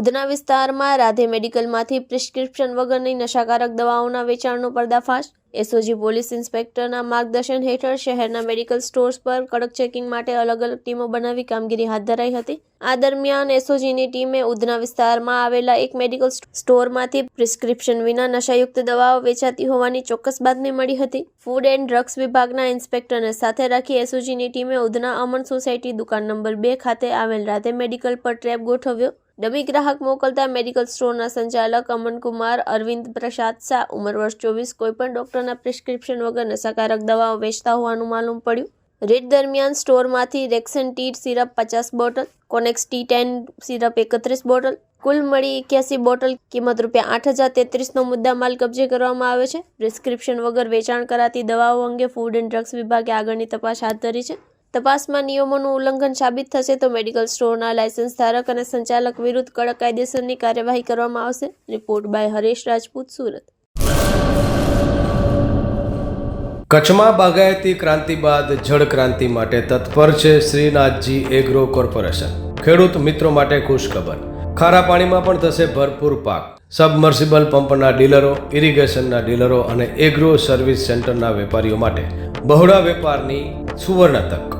ઉધના વિસ્તારમાં રાધે મેડિકલમાંથી પ્રિસ્ક્રિપ્શન વગરની નશાકારક દવાઓના વેચાણનો પર્દાફાશ. એસઓજી પોલીસ ઇન્સ્પેક્ટરના માર્ગદર્શન હેઠળ શહેરના મેડિકલ સ્ટોર્સ પર કડક ચેકિંગ માટે અલગ અલગ ટીમો બનાવી કામગીરી હાથ ધરાઈ હતી. આ દરમિયાન એસઓજીની ટીમે ઉધના વિસ્તારમાં આવેલા એક મેડિકલ સ્ટોરમાંથી પ્રિસ્ક્રિપ્શન વિના નશાયુક્ત દવાઓ વેચાતી હોવાની ચોક્કસ બાતમી મળી હતી. ફૂડ એન્ડ ડ્રગ્સ વિભાગના ઇન્સ્પેક્ટરને સાથે રાખી એસઓજીની ટીમે ઉધના અમન સોસાયટી દુકાન નંબર બે ખાતે આવેલ રાધે મેડિકલ પર ટ્રેપ ગોઠવ્યો. ડમી ગ્રાહક મોકલતા મેડિકલ સ્ટોરના સંચાલક અમનકુમાર અરવિંદ પ્રસાદ શાહ, ઉંમર વર્ષ ચોવીસ, કોઈપણ ડોક્ટરના પ્રિસ્ક્રિપ્શન વગર નશાકારક દવાઓ વેચતા હોવાનું માલુમ પડ્યું. રેડ દરમિયાન સ્ટોરમાંથી રેક્સન ટી સિરપ પચાસ bottle, Conex T ten syrup એકત્રીસ બોટલ, કુલ મળી એક્યાસી બોટલ કિંમત રૂપિયા આઠ હજાર તેત્રીસનો મુદ્દા માલ કબજે કરવામાં આવ્યો છે. પ્રિસ્ક્રિપ્શન વગર વેચાણ કરાતી દવાઓ અંગે ફૂડ એન્ડ ડ્રગ્સ વિભાગે આગળની તપાસ હાથ ધરી છે. તપાસમાં નિયમોનું ઉલ્લંઘન સાબિત થશે તો મેડિકલ સ્ટોરના લાયસન્સ ધારક અને સંચાલક વિરુદ્ધ કડક કાયદેસરની કાર્યવાહી કરવામાં આવશે. Report by Haresh Rajput, Surat. કચ્છમાં બાગાયતી ક્રાંતિ બાદ જળ ક્રાંતિ માટે તત્પર છે શ્રીનાથજી એગ્રો કોર્પોરેશન. ખેડૂત મિત્રો માટે ખુશખબર. ખારા પાણીમાં પણ થશે ભરપૂર પાક. સબમર્સિબલ પંપના ડીલરો, ઇરિગેશનના ડીલરો અને એગ્રો સર્વિસ સેન્ટરના વેપારીઓ માટે બહોળા વેપારની સુવર્ણ તક.